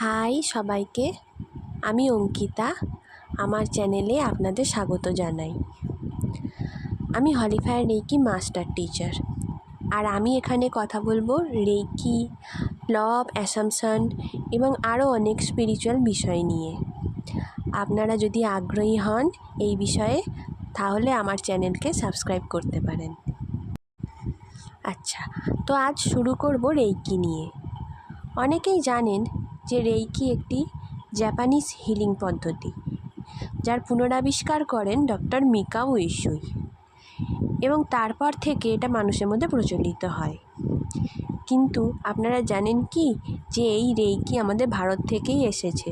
High সবাইকে, আমি অঙ্কিতা, আমার চ্যানেলে আপনাদের স্বাগত জানাই। আমি Holy Fire Reiki master teacher, আর আমি এখানে কথা বলব রেইকি ল অফ অ্যাসামশন এবং আরও অনেক স্পিরিচুয়াল বিষয় নিয়ে। আপনারা যদি আগ্রহী হন এই বিষয়ে, তাহলে আমার চ্যানেলকে সাবস্ক্রাইব করতে পারেন। আচ্ছা তো আজ শুরু করব রেইকি নিয়ে। অনেকেই জানেন যে রেইকি একটি জাপানিজ হিলিং পদ্ধতি, যার পুনরাবিষ্কার করেন ডক্টর মিকা উইশুই এবং তারপর থেকে এটা মানুষের মধ্যে প্রচলিত হয়। কিন্তু আপনারা জানেন কি যে এই রেইকি আমাদের ভারত থেকেই এসেছে?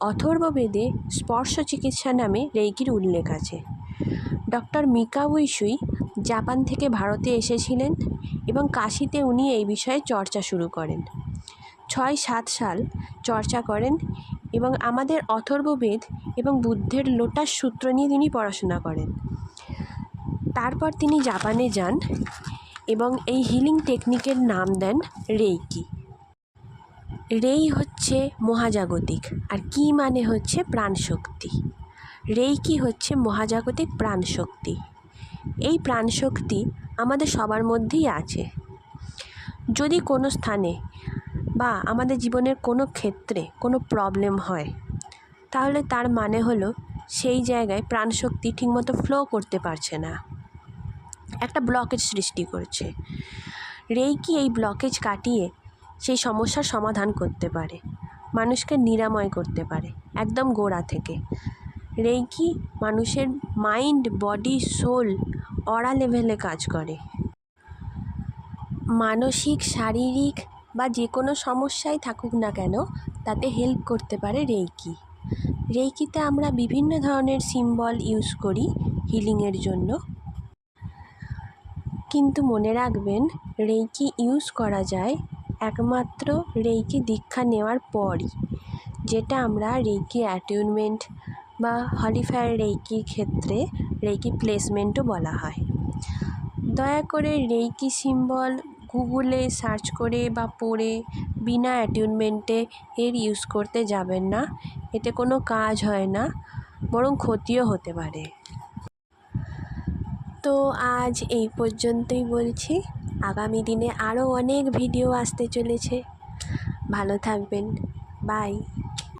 অথর্ববেদে স্পর্শ চিকিৎসা নামে রেইকির উল্লেখ আছে। ডক্টর মিকা উইশুই জাপান থেকে ভারতে এসেছিলেন এবং কাশিতে উনি এই বিষয়ে চর্চা শুরু করেন। ছয় সাত সাল চর্চা করেন এবং আমাদের অথর্ববেদ এবং বুদ্ধের লোটাস সূত্র নিয়ে তিনি পড়াশোনা করেন। তারপর তিনি জাপানে যান এবং এই হিলিং টেকনিকের নাম দেন রেইকি। রেই হচ্ছে মহাজাগতিক আর কি মানে হচ্ছে প্রাণশক্তি। রেইকি হচ্ছে মহাজাগতিক প্রাণশক্তি। এই প্রাণশক্তি আমাদের সবার মধ্যেই আছে। যদি কোনো স্থানে বা আমাদের জীবনের কোনো ক্ষেত্রে কোনো প্রবলেম হয়, তাহলে তার মানে হলো সেই জায়গায় প্রাণশক্তি ঠিকমতো ফ্লো করতে পারছে না। একটা ব্লকেজ সৃষ্টি করছে। রেইকি এই ব্লকেজ কাটিয়ে সেই সমস্যার সমাধান করতে পারে, মানুষকে নিরাময় করতে পারে, একদম গোড়া থেকে। রেইকি মানুষের মাইন্ড বডি সোল অরা লেভেলে কাজ করে। মানসিক, শারীরিক বা যে কোনো সমস্যাই থাকুক না কেন, তাতে হেল্প করতে পারে রেইকি। রেইকিতে আমরা বিভিন্ন ধরনের সিম্বল ইউজ করি হিলিংয়ের জন্য। কিন্তু মনে রাখবেন, রেইকি ইউজ করা যায় একমাত্র রেইকি দীক্ষা নেওয়ার পরই, যেটা আমরা রেইকি অ্যাটিউনমেন্ট বা হলিফায়ার রেইকির ক্ষেত্রে রেইকি প্লেসমেন্টও বলা হয়। দয়া করে রেইকি সিম্বল গুগলে সার্চ করে বা পড়ে বিনা অ্যাটিউনমেন্টে এর ইউজ করতে যাবেন না। এতে কোনো কাজ হয় না, বরং ক্ষতিও হতে পারে। তো আজ এই পর্যন্তই বলছি। আগামী দিনে আরও অনেক ভিডিও আসতে চলেছে। ভালো থাকবেন। বাই